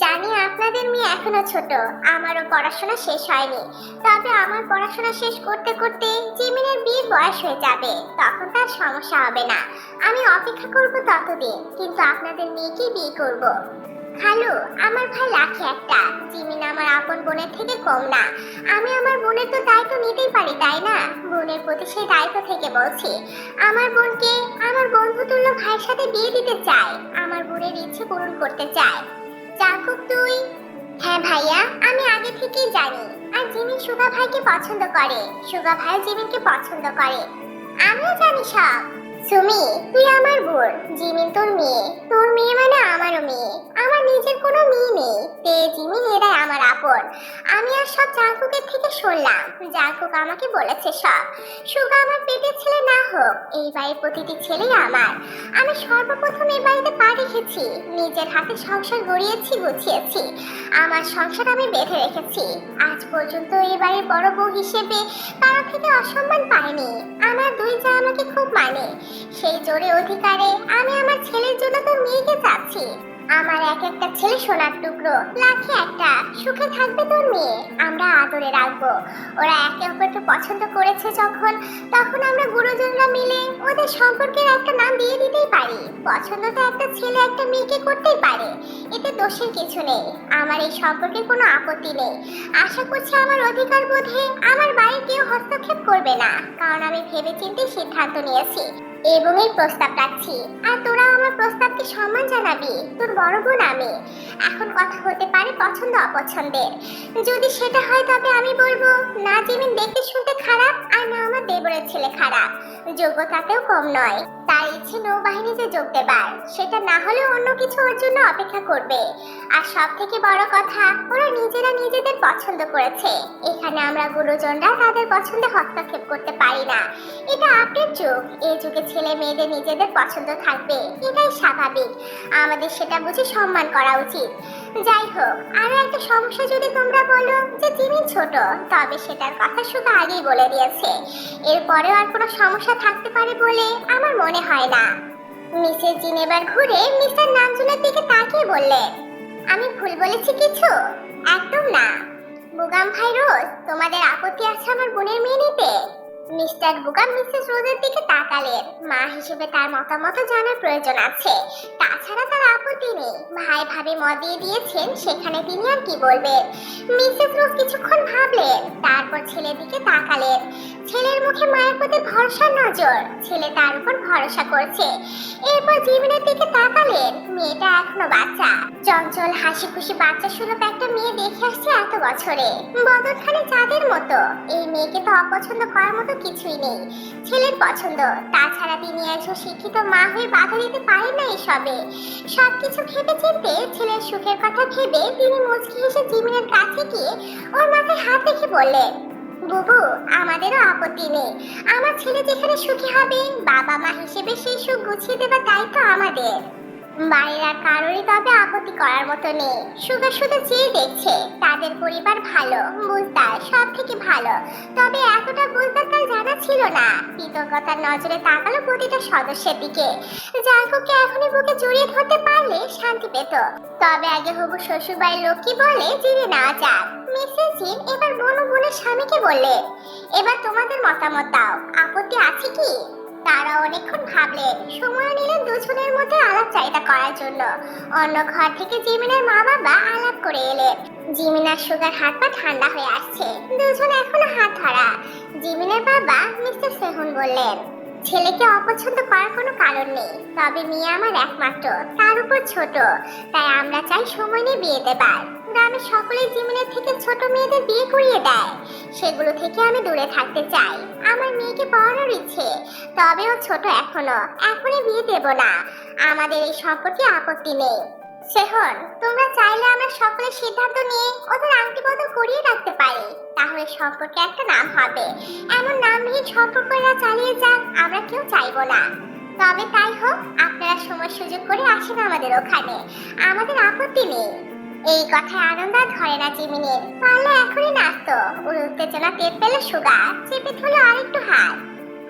জানি আপনাদের মেয়ে এখনও ছোট, আমারও পড়াশোনা শেষ হয়নি। তবে আমার পড়াশোনা শেষ করতে করতে জিমিনের বিয়ের বয়স হয়ে যাবে, তখন তার সমস্যা হবে না। আমি অপেক্ষা করব ততদিন, কিন্তু আপনাদের মেয়েকেই বিয়ে করব। খালু, আমার ভাই লাখে একটা, জিমিন আমার আপন বোনের থেকে কম না। আমি আমার বোনের তো দায়িত্ব নিতেই পারি, তাই না? বোনের প্রতি সেই দায়িত্ব থেকে বলছি। আমার বোনকে, আমার বন্ধুতুল্য ভাইয়ের সাথে বিয়ে দিতে চাই আমার বোনের ইচ্ছে পূরণ করতে চাই জাকুব তুই। হ্যাঁ ভাইয়া, আমি আগে থেকেই জানি। আর জিমিন সুগা ভাইকে পছন্দ করে। সুগা ভাই জিমিনকে পছন্দ করে। আমিও জানি সব। সুমি, তুই আমার বোন। জিমিন তোর মেয়ে। তোর মেয়ে মানে আমারও মেয়ে। আমার নিজের কোনো মেয়ে নেই। তে জিমিন এরাই আমার আপন। আমি আর সব জাঙ্কুকের থেকে শুনলাম। জাঙ্কুক আমাকে বলেছে সব। সুগা আমার পেটের ছেলে না হোক, এই বাড়ির প্রতিটি ছেলেই আমার। আমি সর্বপ্রথম এই বাড়িতে পা রেখেছি। নিজের হাতে সংসার গড়িয়েছি, গুছিয়েছি। আমার সংসার আমি বেঁধে রেখেছি। আজ পর্যন্ত এই বাড়ির বড় বউ হিসেবে কারও থেকে অসম্মান পাইনি। আমার দুই যা আমাকে খুব মানে। সেই জোরে অধিকারে আমি আমার ছেলের জন্য তো মেয়েকে চাচ্ছি। আমার এক একটা ছেলে সোনার টুকরো, লাখে একটা। সুখে থাকবে তোর মেয়ে, আমরা আদরে রাখব। ওরা একে অপরকে পছন্দ করেছে যখন, তখন আমরা গুরুজনরা মিলে ওদের সম্পর্কের একটা নাম দিয়ে দিতেই পারি। পছন্দ তো একটা ছেলে একটা মেয়েকে করতেই পারে। এতে দোষের কিছু নেই। আমার এই সম্পর্কে কোনো আপত্তি নেই। আশা করছি আমার অধিকার বোধে আমার বাড়ির কেউ হস্তক্ষেপ করবে না। কারণ আমি ভেবে চিন্তে সিদ্ধান্ত নিয়েছি। এবং এই প্রস্তাব রাখছি। আর তোরা আমার প্রস্তাবকে সম্মান জানাবি। তোর বড় বোন আমি। এখন কথা হতে পারে পছন্দ অপছন্দের। যদি সেটা হয় তবে আমি বলব, না জিমিন দেখতে শুনতে খারাপ আর না আমার দেবরের ছেলে খারাপ। যোগ্যতাতেও কম নয়। তার ইচ্ছে নৌবাহিনীতে যোগ দেবার। সেটা না হলে অন্য কিছু ওর জন্য অপেক্ষা করবে। আর সব থেকে বড় কথা, ওরা নিজেরা নিজেদের পছন্দ করেছে। এখানে আমরা গুরুজনরা তাদের পছন্দে হস্তক্ষেপ করতে পারি না। এটা আপডেট যুগ। এই যুগে ছেলে মেয়েদের নিজেদের পছন্দ থাকবে। এটাই স্বাভাবিক। আমাদের সেটা বুঝে সম্মান করা উচিত। যাই হোক, আরও একটা সমস্যা যদি তোমরা বলো যে জিমিন ছোট, তবে সেটার কথা শুধু আগেই বলে দিয়েছে। এরপরেও আর কোনো সমস্যা থাকতে পারে বলে আমার মনে হয় না মিসেস জিন এবার ঘুরে মিস্টার নামজুনের দিকে তাকিয়ে বললেন আমি ভুল বলেছি কিছু? একদম না। বুগাম ভাই রোজ তোমাদের আপত্তি আছে আমার বোনের মেয়ে মিস্টার বুগাম মিসেস রোজের দিকে তাকালেন মা হিসেবে তার মতামত জানার প্রয়োজন আছে। তাছাড়া তার আপত্তি নেই। ভাই ভাবে মত দিয়ে দিয়েছেন, সেখানে তিনি আর কি বলবেন? মিসেস রোজ কিছুক্ষণ ভাবলেন তারপর ছেলের দিকে তাকালেন ছেলের মুখে মায়ের প্রতি ভরসার নজর, ছেলে তার উপর ভরসা করছে। এরপর জিমিনের দিকে তাকালেন মেয়েটা এখনও বাচ্চা। চঞ্চল হাসি খুশি বাচ্চা সুলভ একটা মেয়ে দেখে আসছে এত বছরে। বদরখানে চাঁদের মতো। এই মেয়েকে তো অপছন্দ করার মতো কিছুই নেই। ছেলের পছন্দ। তাছাড়া তিনি একজন শিক্ষিত মা হয়ে বাধা দিতে পারেন না এসবে। সবকিছু ভেবে চিনতে ছেলের সুখের কথা ভেবে তিনি মুচকি হেসে জিমিনের কাছে গিয়ে ওর মাথায় হাত রেখে বললেন, বুবু, আমাদেরও আপত্তি নেই। আমার ছেলে যেখানে সুখী হবে বাবা মা হিসেবে সেই সুখ গুছিয়ে দেবার দায়িত্ব আমাদের। বাড়ির কারোরই তবে আপত্তি করার মতো নেই। সুগা শুধু চেয়ে দেখছে, তাদের পরিবার ভালো, বুঝদার সব থেকে ভালো। তবে এতটা বুঝদার তার জানা ছিল না। কৃতজ্ঞতার নজরে তাকালো প্রতিটা সদস্যের দিকে। জাগোকে এখনই বুকে জড়িয়ে ধরতে পারলে শান্তি পেত। তবে আগে হবু শ্বশুর বাড়ির লোক কি বলে, জেনে নেওয়া যাক। মিসেস জিন এবার বনু বোনের স্বামীকে বললে, এবার তোমাদের মতামত দাও। আপত্তি আছে কি? তারা অনেকক্ষণ ভাবলেন সময় নিলেন দুজনের মধ্যে আলাপ চারিতা করার জন্য। অন্য ঘর থেকে জিমিনের মা বাবা আলাপ করে এলেন জিমিনার সুগার হাত পা ঠান্ডা হয়ে আসছে। দুজন এখনও হাত ধরা। জিমিনের বাবা মিস্টার সেহুন বললেন, ছেলেকে অপছন্দ করার কোনো কারণ নেই। তবে মেয়ে আমার একমাত্র। তার উপর ছোট। তাই আমরা চাই সময় নিয়ে বিয়ে দেবার গ্রামের সকলেই জিমিনের থেকে ছোট মেয়েদের বিয়ে করিয়ে দেয়। সেগুলো থেকে আমি দূরে থাকতে চাই। আমার মেয়েকে পড়ানোর ইচ্ছে, তবে ও ছোট এখনও। এখনই বিয়ে দেব না। আমাদের এই সম্পর্কে আপত্তি নেই। সেহন তোমরা চাইলে আমরা সকলের সিদ্ধান্ত নিয়ে ওদের আংটি বদল করিয়ে রাখতে পারি। তাহলে সম্পর্কে একটা নাম হবে। এমন নামহীন সম্পর্ক এরা চালিয়ে যাক, আমরা কেউ চাইব না। তবে তাই হোক, আপনারা সময় সুযোগ করে আসেন আমাদের ওখানে। আমাদের আপত্তি নেই। এই কথায় আনন্দ ধরে না জিমিনের। পারলে এখনই নাচতো। ওর উত্তেজনা টের পেলে সুগা চেপে ধরলো আরেকটু হাত।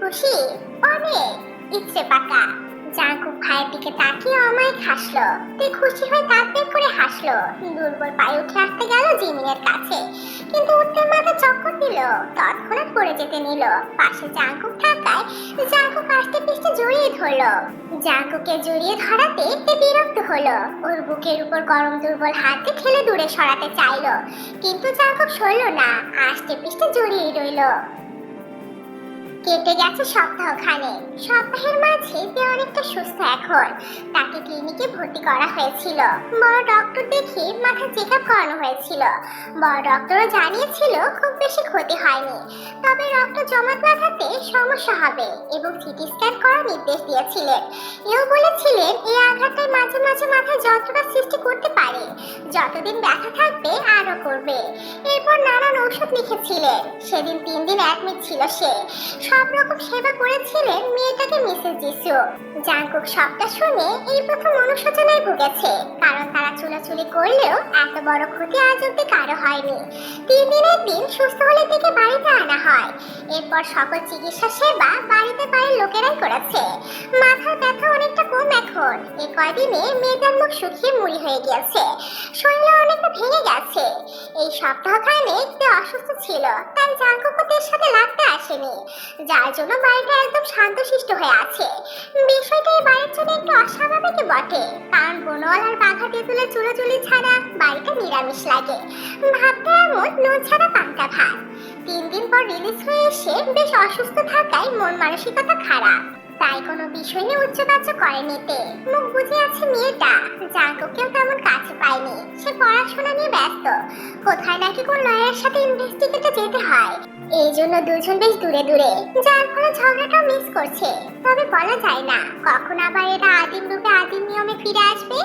খুশি? অনেক। ইচ্ছে পাকা। জাঙ্কুক ভাইয়ের দিকে তাকিয়ে অমায়িক হাসলো। তে খুশি হয়ে বের করে হাসলো। দুর্বল পায়ে উঠে আসতে গেল জিমিনের কাছে। কিন্তু উঠতে মাথা চক্কর দিল। তৎক্ষণাৎ পড়ে যেতে নিল। পাশে জাঙ্কুক থাকায় জাঙ্কুক আসতে পিছতে জড়িয়ে ধরলো। জাঙ্কুকে জড়িয়ে ধরাতে তে বিরক্ত হলো। ওর বুকের উপর গরম দুর্বল হাতে ঠেলে দূরে সরাতে চাইলো। কিন্তু জাঙ্কুক সরল না। আসতে পিছতে জড়িয়ে রইল। কেটে গেছে সপ্তাহখানে সপ্তাহের মাঝে সে অনেকটা সুস্থ এখন। তাকে ক্লিনিকে ভর্তি করা হয়েছিল। বড় ডক্টর দেখে মাথা চেক আপ করানো হয়েছিল। বড় ডক্টরও জানিয়েছিল খুব বেশি ক্ষতি হয়নি। তবে রক্ত জমাট বাঁধাতে সমস্যা হবে এবং সিটি স্ক্যান করার নির্দেশ দিয়েছিলেন। এও বলেছিলেন এই আঘাতটাই মাঝে মাঝে মাথায় যন্ত্রণা সৃষ্টি করতে পারে। যতদিন ব্যথা থাকবে, আরও করবে। এরপর নানান ওষুধ লিখেছিলেন। সেদিন তিন দিন অ্যাডমিট ছিল সে। সব রকম সেবা করেছিলেন মেয়েটাকে মিসেস যিশু। জাঙ্কুক সবটা শুনে এই প্রথম অনুশোচনায় ভুগেছে, কারণ তারা চুলাচুলি করলেও এত বড় ক্ষতি আজ অব্দি কারও হয়নি। তিন দিনের দিন সুস্থ হলে থেকে বাড়িতে আনা হয়। এরপর সকল চিকিৎসা সেবা বাড়িতে বাড়ির লোকেরাই করেছে। মাথার ব্যথা অনেকটা কম এখন। এই কয়দিনে মেয়েটার মুখ শুকিয়ে মুড়ি হয়ে গিয়েছে। শরীরে অনেকটা ভেঙে গেছে। এই সপ্তাহখানে একটু অসুস্থ ছিল। তাই জাঙ্কুকদের সাথে লাগতে আসেনি। যার জন্য বাড়িটা একদম শান্তশিষ্ট হয়ে আছে। বিষয়টা এই বাড়ির জন্য একটু অস্বাভাবিকই বটে। কারণ বনওয়ালার বাঘা তেঁতুলের চুলোচুলি ছাড়া বাড়িটা নিরামিষ লাগে। ভাবতে এমন, নুন ছাড়া পান্তা ভাত। তিন দিন পর রিলিজ হয়ে এসে বেশ অসুস্থ থাকায় মন মানসিকতা খারাপ। তাই কোনো বিষয় নিয়ে উচ্চবাচ্য করেনি তে মুখ বুঝে আছে মেয়েটা। জাঙ্কুকেও তেমন কাছে পায়নি। সে পড়াশোনা নিয়ে ব্যস্ত। কোথায় নাকি কোন লয়ারের সাথে ইনভেস্টিগেটে যেতে হয়। এই জন্য দুজন বেশ দূরে দূরে। যার ফলে ঝগড়াটা মিস করছে। তবে বলা যায় না, কখন আবার এরা আদিম রূপে আদিম নিয়মে ফিরে আসবে?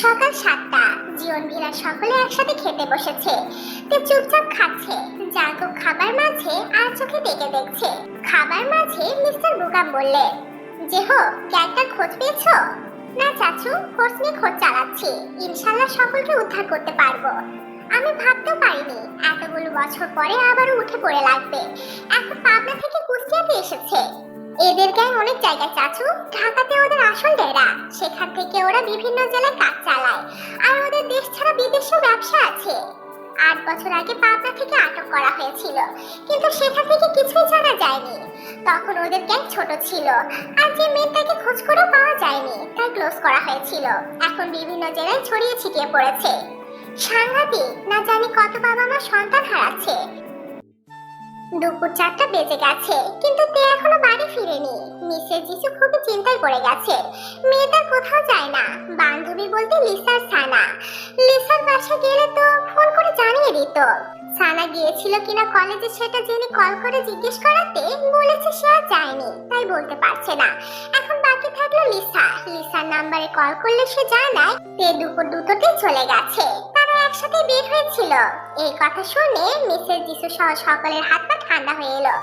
সকাল সাতটা। জীবন ভিলা সকলে একসাথে খেতে বসেছে। তে চুপচাপ খাচ্ছে। জাঙ্কুক খাবার মাঝে আর চোখে ডেকে দেখছে। খাবার মাঝে মিস্টার বুকাম বললেন যে হো ক্যাটটার খোঁজ পেয়েছ? না চাচু খোঁজ নিয়ে খোঁজ চালাচ্ছি। ইনশাল্লাহ সকলকে উদ্ধার করতে পারব। আমি ভাবতেও পারিনি, এতগুলো বছর পরে আবারও উঠে পড়ে লাগবে। এখন পাবনা থেকে কুষ্টিয়াতে এসেছে। এদের গ্যাং অনেক জায়গায় চাচু। ঢাকাতে ওদের আসল ডেরা। সেখান থেকে ওরা বিভিন্ন জেলায় কাজ চালায়। আর ওদের দেশ ছাড়া বিদেশেও ব্যবসা আছে। আট বছর আগে পাবনা থেকে আটক করা হয়েছিল, কিন্তু সেখান থেকে কিছুই জানা যায়নি। তখন ওদের গ্যাং ছোট ছিল, আর যে মেয়েটাকে খোঁজ করে পাওয়া যায়নি তাই ক্লোজ করা হয়েছিল। এখন বিভিন্ন জেলায় ছড়িয়ে ছিটিয়ে পড়েছে। সাংঘাতিক, না জানি কত বাবা মা সন্তান হারাচ্ছে। দুপুর চারটা বেজে গেছে, কিন্তু তে এখনও বাড়ি ফিরেনি। মিসেস যিশু খুবই চিন্তায় পড়ে গেছে। মেয়েটা কোথাও যায় না, বান্ধবী বলতে লিসার সানা। লিসার বাসা গেলে তো ফোন করে জানিয়ে দিত। সানা গিয়েছিল কিনা কলেজে সেটা জেনে কল করে জিজ্ঞেস করাতে, বলেছে সে আর যায়নি, তাই বলতে পারছে না। এখন বাকি থাকল লিসা। লিসার নাম্বারে কল করলে সে জানায়, তে দুপুর দুটোতে চলে গেছে। একসাথে বের হয়েছিল। এই কথা শুনে মিসেস যিশু সহ সকলের হাত পা ঠান্ডা হয়ে এলো।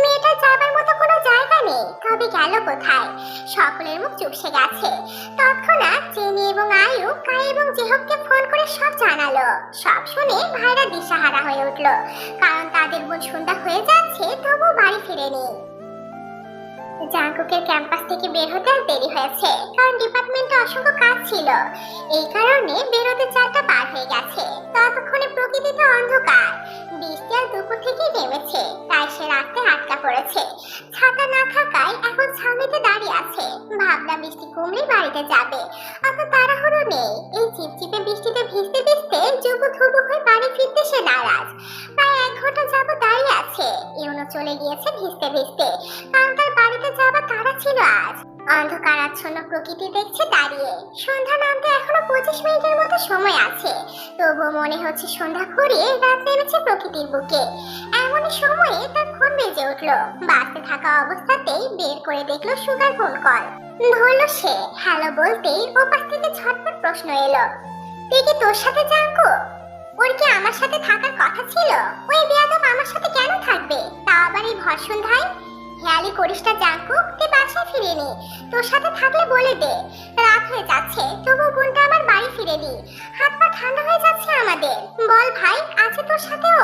মেয়েটা যাবার মতো কোনো জায়গা নেই, তবে গেল কোথায়? সকলের মুখ চুপসে গেছে। তৎক্ষণাৎ চেনি এবং আয়ু কাই এবং জেহবকে ফোন করে সব জানালো। সব শুনে ভাইরা দিশাহারা হয়ে উঠল। কারণ তাদের বোন সন্ধ্যা হয়ে যাচ্ছে তবু বাড়ি ফিরেনি। জাঙ্কুকের ক্যাম্পাস থেকে বের হতে আর দেরি হয়েছে, কারণ ডিপার্টমেন্টে অসংখ্য কাজ ছিল। এই কারণে বেরোতে চারটা পার হয়ে গেছে। ততক্ষণে প্রকৃতিতে অন্ধকার। বৃষ্টি আর দুপুর থেকে নেমেছে। তাই সে রাস্তায় আটকা পড়েছে। ছাতা না থাকায় এখন ছাউনিতে দাঁড়িয়ে আছে। ভাবনা বৃষ্টি কমলে বাড়িতে যাবে। অত তাড়াহুড়ো নেই। এই চিপচিপে বৃষ্টিতে ভিজতে ভিজতে যুবক ধুবুক হয়ে বাড়ি ফিরতে সে নারাজ। প্রায় এক ঘণ্টা যাব দাঁড়িয়ে আছে ইউনো চলে গিয়েছে ভিজতে ভিজতে। কারণ তার বাড়িতে যাবার তাড়া ছিল আজ। অন্ধকার আচ্ছন্ন প্রকৃতি দেখছে দাঁড়িয়ে। সন্ধ্যা নামতে এখনও পঁচিশ মিনিটের মতো সময় আছে। তবুও মনে হচ্ছে সন্ধ্যা ঘুরিয়ে রাত নেমেছে প্রকৃতির বুকে। এমনই সময়ে তার ফোন বেজে উঠল। বাসে থাকা অবস্থাতেই বের করে দেখল সুগার ফোন কল। ধরলো সে। হ্যালো বলতেই ওপাশ থেকে ঝটপট প্রশ্ন এলো। তুই কি তোর সাথে জাঙ্কু ওর কি আমার সাথে থাকার কথা ছিল? ওই বেয়াদব আমার সাথে কেন থাকবে? তা আবার এই ভর সন্ধ্যায় হেয়ালি করিস না জাঙ্কু তুই বাসায় ফিরে নে। তোর সাথে থাকলে বলে দে। রাত হয়ে যাচ্ছে, তবু বোনটা আবার বাড়ি ফিরে দি। হাত পা ঠান্ডা হয়ে যাচ্ছে আমাদের। বল ভাই, আছে তোর সাথেও?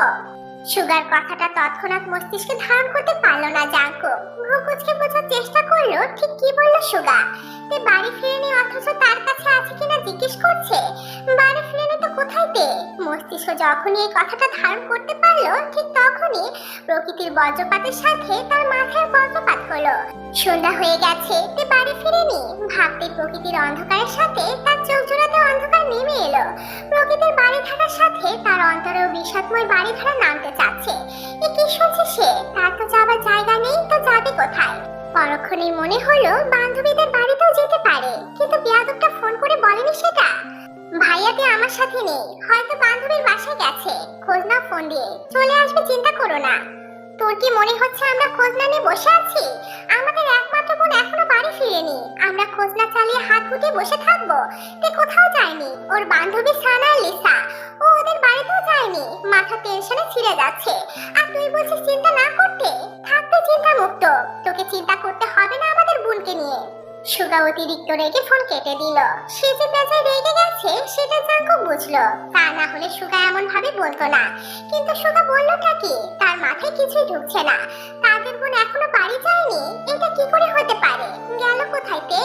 সুগার কথাটা তৎক্ষণাৎ মস্তিষ্কে ধারণ করতে পারল না জাঙ্কু ভ্রুকুচকে বোঝার চেষ্টা ঠিক কি বলল সুগা? তে বাড়ি ফিরেনি অথচ তার কাছে আছে কিনা জিজ্ঞেস করছে? বাড়ি ফিরেনি তো কোথায় তে? মস্তিষ্ক যখনই এই কথাটা ধারণ করতে পারল, ঠিক তখনই প্রকৃতির বজ্রপাতের সাথে তার মাথায় বজ্রপাত হলো। সন্ধ্যা হয়ে গেছে, তে বাড়ি ফিরেনি। ভাবতে প্রকৃতির অন্ধকারের সাথে তার চোখ জোড়াতে অন্ধকার নেমে এলো। প্রকৃতির বাড়ি থাকার সাথে তার অন্তরেও বিষাদময় বাড়ি ধারা নামতে চাচ্ছে। এ কি শুনছে সে? তার তো যাবার জায়গা নেই, তো যাবে কোথায়? পরক্ষণেই মনে হলো বান্ধবীদের বাড়িতেও যেতে পারে, কিন্তু বিয়াদবটা ফোন করে বলেনি সেটা। ভাইয়াতে আমার সাথে নেই, হয়তো বান্ধবীর বাসায় গেছে, খোঁজ না ফোন দিয়ে, চলে আসবে চিন্তা করো না। তোর কি মনে হচ্ছে আমরা খোঁজ না নিয়ে বসে আছি? আমাদের একমাত্র বোন এখনও বাড়ি ফিরেনি, আমরা খোঁজ না চালিয়ে হাত গুটিয়ে বসে থাকব, তে কোথাও যায়নি, ওর বান্ধবী সানা লিসা, ও ওদের বাড়িতেও যায়নি, মাথা টেনশনে ছিঁড়ে যাচ্ছে, আর তুই বলছিস চিন্তা না করতে? থাকতে চিন্তা মুক্ত তোকে চিন্তা করতে হবে না আমাদের বোনকে নিয়ে। সুগা অতিরিক্ত রেগে ফোন কেটে দিল। সে যে বেজায় রেগে গেছে, সেটা জাঙ্কু বুঝলো। তা না হলে সুগা এমন ভাবে বলতো না। কিন্তু সুগা বললোটা কি? তার মাথায় কিছুই ঢুকছে না। তাদের বোন এখনও বাড়ি যায়নি? এটা কি করে হতে পারে? গেল কোথায় তে?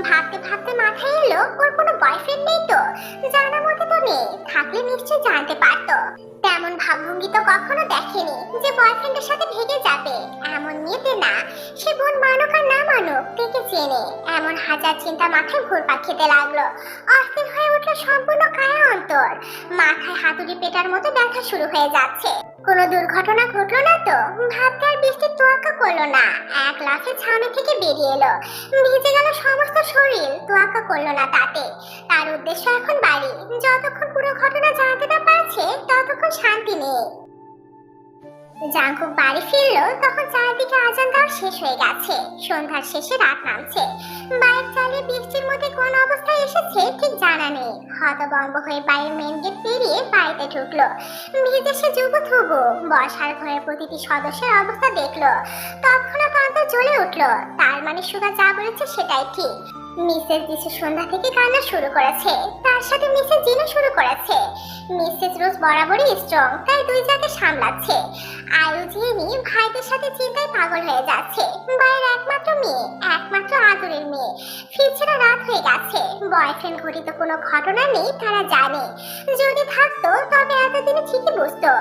ভাবতে ভাবতে মাথায় এলো, ওর কোনো বয়ফ্রেন্ড নেই তো? জানা মতে তো নেই। থাকলে নিশ্চয় জানতে পারতো। তেমন ভাবভঙ্গি তো কখনো দেখেনি যে বয়ফ্রেন্ডের সাথে ভেগে যাবে। এমন মেয়েতে না, সে বোন মানুক আর না মানুক তাকে চেনে। এমন হাজার চিন্তা মাথায় ঘুরপাক খেতে লাগল। অস্থির হয়ে উঠল সম্পূর্ণ কায়া অন্তর। মাথায় হাতুড়ি পেটার মতো ব্যথা শুরু হয়ে যাচ্ছে। কোনো দুর্ঘটনা ঘটলো না তো? ভাবতে আর বৃষ্টির তোয়াক্কা করল না। এক লাফে ছাউনি থেকে বেরিয়ে এলো। ভিজে গেল সমস্ত শরীর, তোয়াক্কা করল না তাতে। তার উদ্দেশ্য এখন বাড়ি। যতক্ষণ পুরো ঘটনা জানতে না পারছে, ততক্ষণ শান্তি নেই। জাঙ্কুক বাড়ি ফিরলো, তখন চারদিকে আজান দেওয়া শেষ হয়ে গেছে। সন্ধ্যার শেষে রাত নামছে। বাইক চালিয়ে বৃষ্টির মধ্যে কোন অবস্থায় এসেছে ঠিক জানা নেই। হতবম্ব হয়ে বাড়ির মেন গেট পেরিয়ে বাড়িতে ঢুকলো। ভিজে সে যুব থুবু বসার ঘরের প্রতিটি সদস্যের অবস্থা দেখল। তৎক্ষণাৎ অন্তর জ্বলে উঠল। তার মানে সুগা যা বলেছে সেটাই ঠিক। মিসেস দিশু সন্ধ্যা থেকে কান্না শুরু করেছে, তার সাথে মিসেস জিনও শুরু করেছে। মিসেস রোজ বরাবরই স্ট্রং তাই দুই জায়গা সামলাচ্ছে। আয়ু জিনি ভাইদের সাথে চিন্তায় পাগল হয়ে যাচ্ছে ভাইয়ের একমাত্র মেয়ে, একমাত্র আদরের মেয়ে। ফিরছে রাত হয়ে গেছে বয়ফ্রেন্ড ঘটিত কোনো ঘটনা নেই, তারা জানে। যদি থাকতো, তবে এতদিনে ঠিকই বুঝতো।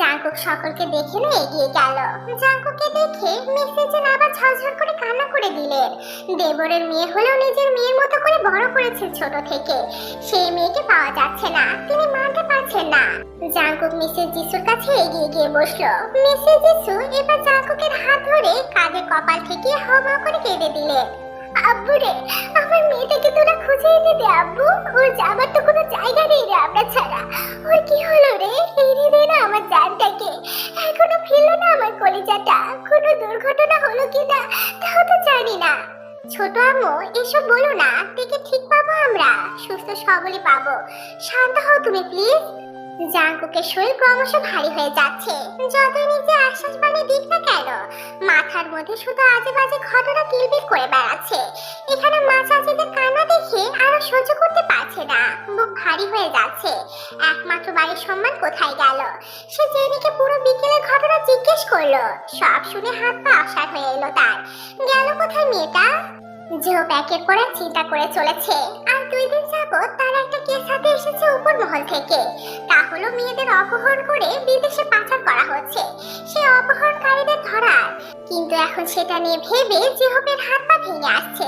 জাঙ্কুক সকলকে দেখে নিয়ে এগিয়ে গেল। জাঙ্কুককে দেখে মিসেস জিন আবার ঝরঝর করে কান্না করে দিলেন। দেবরের মেয়ে হলেও নিজের মেয়ের মতো করে বড় করেছেন ছোট থেকে। সেই মেয়েকে পাওয়া যাচ্ছে না, তিনি মানতে পারছেন না। জাঙ্কুক মিসেস যিশুর কাছে এগিয়ে গিয়ে বসল। মিসেস যিশু এবার জাঙ্কুকের হাত ধরে কাঁধে কপাল থেকে হাওয়া করে কেঁদে দিলেন। আব্বু রে, আমার মেয়েটাকে তোরা খুঁজে এনে দে আব্বু। ওর যাবার তো কোনো জায়গা নেই রে সুস্থ পাবো। শান্ত হও তুমি, প্লিজ। জাঙ্কুকের শরীর ক্রমশ ভারী হয়ে যাচ্ছে। যতই নিজে আশ্বাস বাণী দিক না কেন, মাথার মধ্যে শুধু আজে বাজে ঘটনা কিলবিল করে বেড়াচ্ছে। এখানে মা চাচিদের কান্না দেখে আরও সহ্য করতে পারছে না। বুক ভারী হয়ে যাচ্ছে। একমাত্র বাড়ির সম্মান কোথায় গেল? সে জেনিকে পুরো বিকেলের ঘটনা জিজ্ঞেস করল। সব শুনে হাত পা অসার হয়ে এলো তার। গেল কোথায় মেয়েটা? যে প্যাকেট পরে চিন্তা করে চলেছে। যাবত তার একটা কেস হাতে এসেছে উপর থেকে। তা হলো মেয়েদের অপহরণ করে বিদেশে পাচার করা হচ্ছে। সে অপহরণকারীদের ধরার। কিন্তু এখন সেটা নিয়ে ভেবে জিহবের হাত পা ভেঙে আসছে।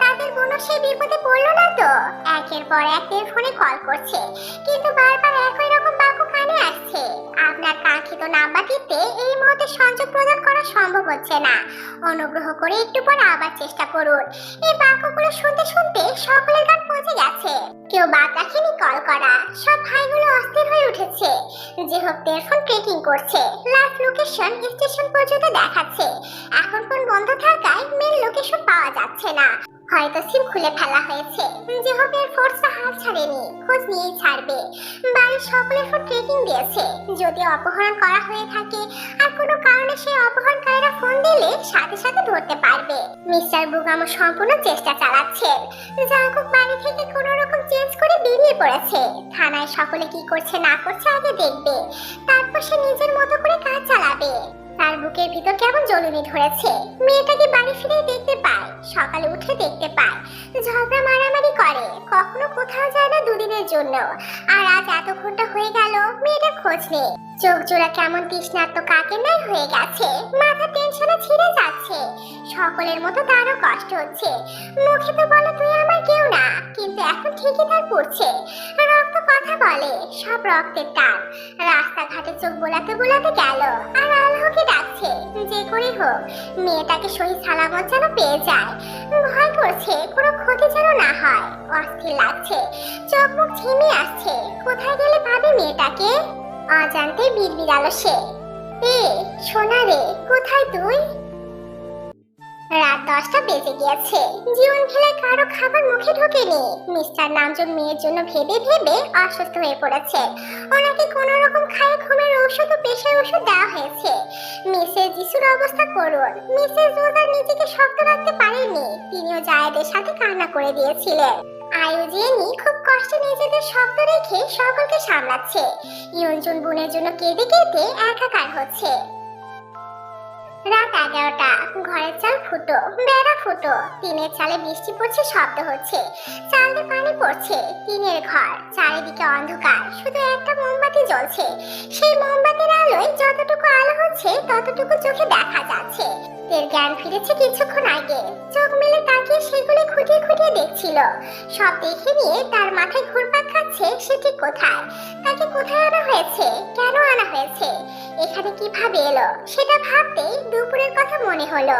তাদের বোনও সে বিপদে পড়ল না তো? একের পর এক ফোনে কল করছে। কিন্তু বারবার একই রকম বাক্য কানে আসছে। আপনার কাঙ্ক্ষিত নাম্বারটিতে মুহূর্তে সংযোগ প্রদান করা সম্ভব হচ্ছে না। অনুগ্রহ করে একটু পর আবার চেষ্টা করুন। এই বাক্যগুলো শুনতে শুনতে সকলের গান পচে গেছে। কেউ বাদ রাখেনি কল করা। সব ভাইগুলো অস্থির হয়ে উঠেছে। যে হোক ফোন ট্রেকিং করছে লাস্ট লোকেশন স্টেশন পর্যন্ত দেখাচ্ছে। এখন ফোন বন্ধ থাকায় মেন লোকেশন পাওয়া যাচ্ছে না। হয়তো সিম খুলে ফেলা হয়েছে। যে হবে ফোর্সটা হাল ছাড়েনি, খোঁজ নিয়েই ছাড়বে। বাড়ির সকলের ফোন ট্রেকিং দিয়েছে। যদি অপহরণ করা হয়ে থাকে, আর কোনো কারণে সেই অপহরণকারীরা ফোন দিলে সাথে সাথে ধরতে পারবে। মিস্টার বুগামো সম্পূর্ণ চেষ্টা চালাচ্ছেন। জাঙ্কুক বাড়ি থেকে কোনো রকম চেঞ্জ করে বেরিয়ে পড়েছে। থানায় সকলে কি করছে, না করছে আগে দেখবে। তারপর সে নিজের মতো করে কাজ চালাবে। তার বুকের ভিতর কেমন জ্বলুনি ধরেছে? মেয়েটাকে বাড়ি ফিরে দেখতে পায়, সকালে উঠে দেখতে পায়। ঝগড়া মারামারি করে, কখনো কোথাও যায় না দুদিনের জন্য। আর আজ এত ঘণ্টা হয়ে গেল, মেয়েটার খোঁজ নেই। চোখ জোড়া কেমন তৃষ্ণার্ত কাকের নাই হয়ে গেছে, মাথা টেনশনে ছিঁড়ে যাচ্ছে। সকলের মতো তারও কষ্ট হচ্ছে। মুখে তো বলে তুই আমার কেউ না, কিন্তু এখন ঠিকই তার পড়ছে। কথা বলে, সব রক্তের টান রাস্তাঘাটে চোখ বোলাতে বোলাতে গেল, আর আল্লাহকে ডাকছে, যে করে হোক, মেয়েটাকে শহীদ সালামত যেন পেয়ে যায়। ভয় করছে, কোনো ক্ষতি যেন না হয়। অস্থির লাগছে, চোখ মুখ ঝিমিয়ে আসছে, কোথায় গেলে পাবে মেয়েটাকে? অজান্তে বিড়বিড়ালো সে। এ, সোনা রে, কোথায় তুই? দশটা বেজে গিয়েছে। জীবন খেলে কারও খাবার মুখে ঢোকেনি। মিস্টার নামজন মেয়ের জন্য ভেবে ভেবে অসুস্থ হয়ে পড়েছে। ওনাকে কোন রকম খায়ে ঘুমের ঔষধ ও পেশের ওষুধ দেওয়া হয়েছে। মিসেস যিশুর অবস্থা করুন। মিসেস রোজার নিজেকে শক্ত রাখতে পারেননি তিনিও জায়েদের সাথে কান্না করে দিয়েছিলেন। আয়োজেনি খুব কষ্টে নিজেদের শক্ত রেখে সকলকে সামলাচ্ছে। ইয়ঞ্জন বোনের জন্য কেঁদে কেঁদে একাকার হচ্ছে। রাত এগারোটা। ফুটো, বেড়া ফুটো। টিনের চালে বৃষ্টি পড়ছে, শব্দ হচ্ছে। চালে পানি পড়ছে, টিনের ঘর। চারিদিকে অন্ধকার, শুধু একটা মোমবাতি জ্বলছে। সেই মোমবাতির আলোয় যতটুকু আলো হচ্ছে, ততটুকু চোখে দেখা যাচ্ছে। এর জ্ঞান ফিরেছে কিছুক্ষণ আগে। চোখ মেলে তাকিয়ে সেগুলি খুঁটিয়ে খুঁটিয়ে দেখছিল। সব দেখে নিয়ে তার মাথায় ঘুরপাক খাচ্ছে, সে ঠিক কোথায়? তাকে কোথায় আনা হয়েছে? কেন আনা হয়েছে? এখানে কীভাবে এলো? সেটা ভাবতেই দুপুরের কথা মনে হলো।